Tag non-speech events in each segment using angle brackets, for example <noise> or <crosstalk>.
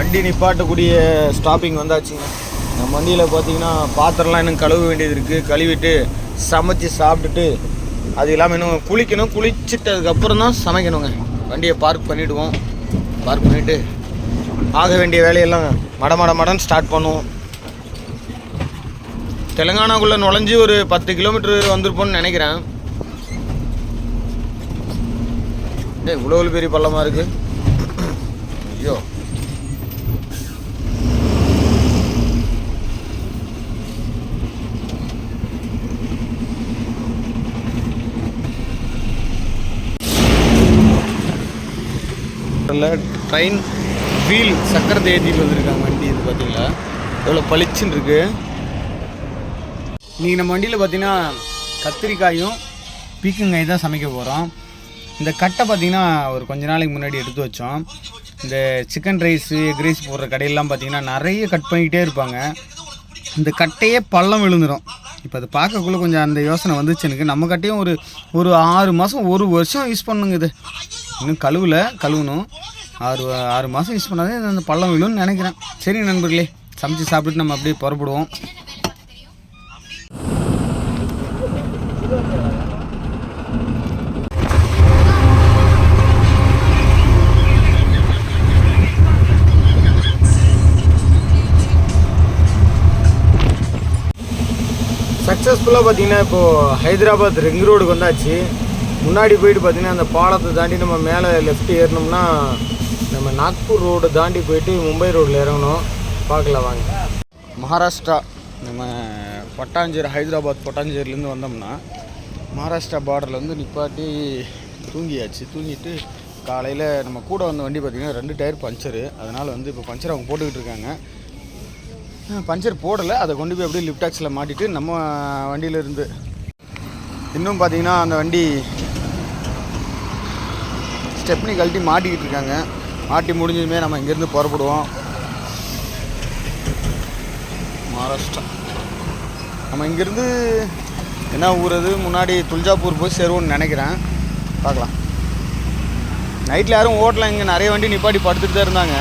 வண்டி நிப்பாட்டக்கூடிய ஸ்டாப்பிங் வந்தாச்சுங்க. நம்ம வண்டியில் பார்த்தீங்கன்னா பாத்திரம்லாம் இன்னும் கழுவ வேண்டியது இருக்குது கழுவிட்டு சமைச்சு சாப்பிட்டுட்டு அது இல்லாமல் இன்னும் குளிக்கணும். குளிச்சுட்டு அதுக்கப்புறம் தான் சமைக்கணுங்க. வண்டியை பார்க் பண்ணிவிடுவோம் பார்க் பண்ணிவிட்டு ஆக வேண்டிய வேலையெல்லாம் மட மட மடன்னு ஸ்டார்ட் பண்ணுவோம். தெலுங்கானாக்குள்ளே நுழைஞ்சு ஒரு பத்து கிலோமீட்டர் வந்திருப்போம்னு நினைக்கிறேன். ஏய் இவ்வளோ பெரிய பள்ளமாக இருக்குது ஐயோ. ட்ரெயின் வீல் சக்கரத்தை ஏற்றிட்டு வந்திருக்காங்க வண்டி இது பார்த்தீங்களா எவ்வளோ பளிச்சுன்னு இருக்குது இன்றைக்கி நம்ம வண்டியில் பார்த்தீங்கன்னா கத்திரிக்காயும் பீக்கங்காய் தான் சமைக்க போகிறோம் இந்த கட்டை பார்த்தீங்கன்னா ஒரு கொஞ்ச நாளைக்கு முன்னாடி எடுத்து வச்சோம். இந்த சிக்கன் ரைஸு எக் ரைஸ் போடுற கடையெல்லாம் பார்த்தீங்கன்னா நிறைய கட் பண்ணிக்கிட்டே இருப்பாங்க. இந்த கட்டையே பள்ளம் விழுந்துடும் இப்போ அது பார்க்கக்குள்ளே கொஞ்சம் அந்த யோசனை வந்துச்சு எனக்கு. நம்ம கட்டையும் ஒரு ஒரு ஆறு மாதம் ஒரு வருஷம் யூஸ் பண்ணுங்க இது. இன்னும் கழுவில் கழுவணும். ஆறு ஆறு மாதம் யூஸ் பண்ணாதே அந்த பள்ளம் விழுன்னு நினைக்கிறேன். சரி நண்பர்களே சமைச்சு சாப்பிட்டுட்டு நம்ம அப்படியே புறப்படுவோம். சக்ஸஸ்ஃபுல்லாக பார்த்தீங்கன்னா இப்போது ஹைதராபாத் ரிங் ரோடுக்கு வந்தாச்சு. முன்னாடி போயிட்டு பார்த்தீங்கன்னா அந்த பாலத்தை தாண்டி நம்ம மேலே லெஃப்ட் ஏறினோம்னா நம்ம நாக்பூர் ரோடு தாண்டி போயிட்டு மும்பை ரோட்டில் இறங்கணும். பார்க்கலாம் வாங்க. மகாராஷ்டிரா. நம்ம பட்டாஞ்சேரி ஹைதராபாத் பட்டாஞ்சேரிலேருந்து வந்தோம்னா மகாராஷ்டிரா பார்டரில் வந்து நிப்பாட்டி தூங்கியாச்சு. தூங்கிட்டு காலையில் நம்ம கூட வந்த வண்டி பார்த்திங்கன்னா ரெண்டு டயர் பஞ்சரு. அதனால் வந்து இப்போ பஞ்சர் அவங்க போட்டுக்கிட்டு இருக்காங்க. பஞ்சர் போடலை. அதை கொண்டு போய் அப்படியே லிப்டாக்ஸில் மாட்டிட்டு நம்ம வண்டியிலேருந்து. இன்னும் பார்த்தீங்கன்னா அந்த வண்டி ஸ்டெப்னி கழட்டி மாட்டிக்கிட்டு இருக்காங்க. மாட்டி முடிஞ்சதுமே நம்ம இங்கேருந்து புறப்படுவோம். மகாராஷ்டிரா. நம்ம இங்கேருந்து என்ன ஊர் அது முன்னாடி துல்ஜாப்பூர் போய் சேருவோம்னு நினைக்கிறேன். பார்க்கலாம். நைட்டில் யாரும் ஓட்டலாம் இங்கே நிறைய வண்டி நிப்பாட்டி படுத்துட்டு தான் இருந்தாங்க.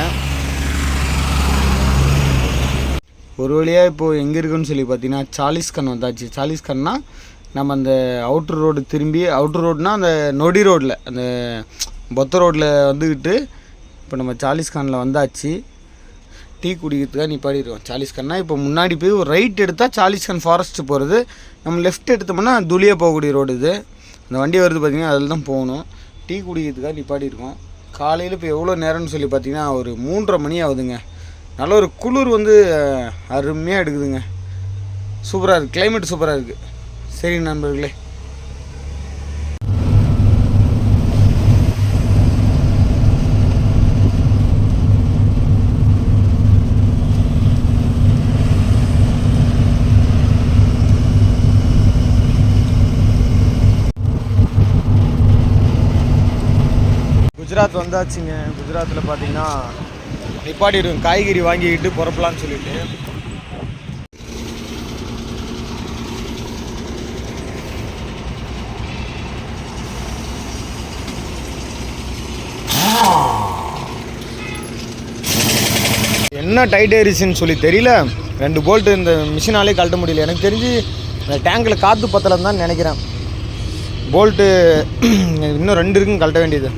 ஒரு வழியாக இப்போது எங்கே இருக்குன்னு சொல்லி பார்த்தீங்கன்னா சாலிஸ்கன் வந்தாச்சு. சாலிஸ்கன்னா நம்ம அந்த அவுட்ரு ரோடு திரும்பி அவுட்ரு ரோடுனா அந்த நொடி ரோட்டில் அந்த பொத்த ரோட்டில் வந்துக்கிட்டு இப்போ நம்ம சாலிஸ்கானில் வந்தாச்சு. டீ குடிக்கிறதுக்காக நிப்பாடிடுவோம் சாலிஸ்கான்னா இப்போ முன்னாடி போய் ஒரு ரைட் எடுத்தால் சாலிஸ்கான் ஃபாரஸ்ட் போகிறது நம்ம லெஃப்ட் எடுத்தோம்னா துளியா போகக்கூடிய ரோடு இது. அந்த வண்டி வருது பார்த்திங்கன்னா அதில் தான் போகணும். டீ குடிக்கிறதுக்காக நிப்பாட்டியிருக்கோம் காலையில் இப்போ எவ்வளோ நேரம்னு சொல்லி பார்த்தீங்கன்னா ஒரு மூன்றரை மணி ஆகுதுங்க. நல்ல ஒரு குளிர் வந்து அருமையாக எடுக்குதுங்க. சூப்பராக இருக்குது கிளைமேட் சூப்பராக இருக்குது சரி நண்பர்களே. குஜராத் வந்தாச்சுங்க. குஜராத்தில் பார்த்தீங்கன்னா நிப்பாட்டிடுவோம் காய்கறி வாங்கிக்கிட்டு புறப்பலான்னு சொல்லிட்டு. என்ன டைட் ஏறிச்சுன்னு சொல்லி தெரியல. ரெண்டு போல்ட்டு இந்த மிஷினாலே கழட்ட முடியல. எனக்கு தெரிஞ்சு அந்த டேங்கில் காற்று பத்தலைன்னு தான் நினைக்கிறேன். போல்ட்டு <clears throat> இன்னும் ரெண்டு இருக்குன்னு கழட்ட வேண்டியது.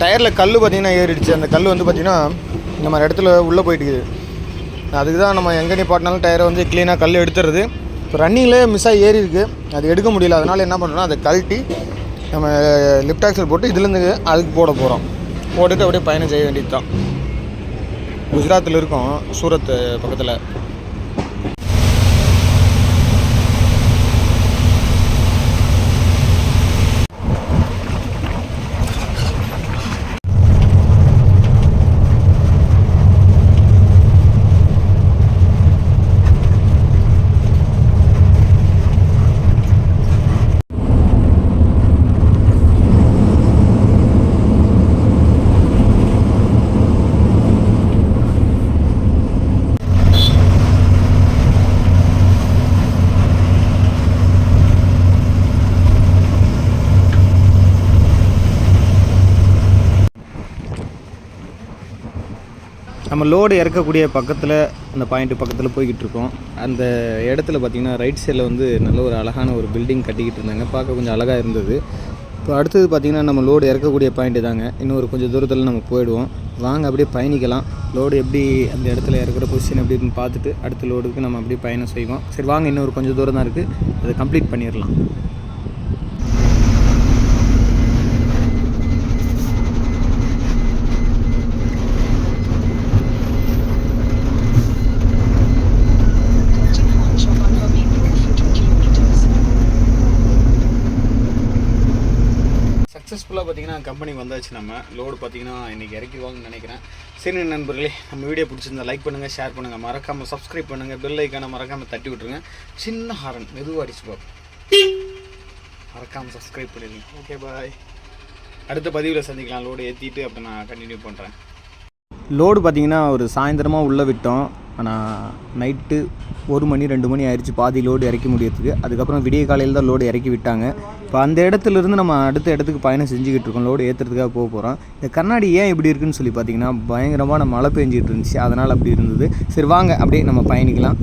டயரில் கல் பார்த்தீங்கன்னா ஏறிடுச்சு. அந்த கல் வந்து பார்த்திங்கன்னா இந்த மாதிரி இடத்துல உள்ளே போயிட்டுக்குது. அதுக்கு தான் நம்ம எங்கே நிப்பாட்டினாலும் டயரை வந்து க்ளீனாக கல் எடுத்துறது இப்போ ரன்னிங்லேயே மிஸ் ஆகி ஏறி இருக்குது அது எடுக்க முடியல. அதனால் என்ன பண்ணுறோம்னா அதை கழட்டி நம்ம லிஃப்ட் ஆக்சல் போட்டு இதுலேருந்து அதுக்கு போட போகிறோம் போட்டுட்டு அப்படியே பயணம் செய்ய வேண்டியது தான் குஜராத்தில் இருக்கோம். சூரத் பக்கத்தில். நம்ம லோடு இறக்கக்கூடிய பக்கத்தில் அந்த பாயிண்ட்டு பக்கத்தில் போய்கிட்டு இருக்கோம் அந்த இடத்துல பார்த்திங்கன்னா ரைட் சைடில் வந்து நல்ல ஒரு அழகான ஒரு பில்டிங் கட்டிக்கிட்டு இருந்தாங்க. பார்க்க கொஞ்சம் அழகாக இருந்தது. இப்போ அடுத்தது பார்த்திங்கன்னா நம்ம லோடு இறக்கக்கூடிய பாயிண்ட் தாங்க. இன்னும் ஒரு கொஞ்சம் தூரத்தில் நம்ம போயிடுவோம். வாங்க அப்படியே பயணிக்கலாம். லோடு எப்படி அந்த இடத்துல இறக்குற பொசிஷன் எப்படி இருக்குன்னு பார்த்துட்டு அடுத்த லோடுக்கு நம்ம அப்படியே பயணம் செய்வோம். சரி வாங்க இன்னும் ஒரு கொஞ்சம் தூரம் தான் இருக்குது அதை கம்ப்ளீட் பண்ணிடலாம். பார்த்தீங்கன்னா கம்பெனி வந்தாச்சு நம்ம. லோடு பார்த்தீங்கன்னா இன்றைக்கி இறக்கிடுவாங்கன்னு நினைக்கிறேன். சரி நண்பர்களே நம்ம வீடியோ பிடிச்சிருந்தா லைக் பண்ணுங்கள் ஷேர் பண்ணுங்கள் மறக்காமல் சப்ஸ்கிரைப் பண்ணுங்கள் பெல் ஐக்கானை மறக்காமல் தட்டி விட்ருங்க சின்ன ஹாரன் மெதுவாக அடிச்சு பார்ப்போம். மறக்காமல் சப்ஸ்கிரைப் பண்ணிடுங்க. ஓகே பாய் அடுத்த பதிவில் சந்திக்கலாம். லோடு ஏற்றிட்டு அப்போ நான் கண்டினியூ பண்ணுறேன் லோடு பார்த்தீங்கன்னா ஒரு சாயந்தரமாக உள்ளே விட்டோம். ஆனால் நைட்டு ஒரு மணி ரெண்டு மணி ஆயிடுச்சு பாதி லோடு இறக்கி முடியறதுக்கு. அதுக்கப்புறம் விடிய காலையில் தான் லோடு இறக்கி விட்டாங்க. இப்போ அந்த இடத்துல இருந்து நம்ம அடுத்த இடத்துக்கு பயணம் செஞ்சுக்கிட்டு இருக்கோம். லோடு ஏற்றுறதுக்காக போக போகிறோம் இந்த கண்ணாடி ஏன் இப்படி இருக்குன்னு சொல்லி பார்த்தீங்கன்னா பயங்கரமான மழை பெஞ்சிட்டு இருந்துச்சு. அதனால் அப்படி இருந்தது. சரி வாங்க அப்படியே நம்ம பயணிக்கலாம்.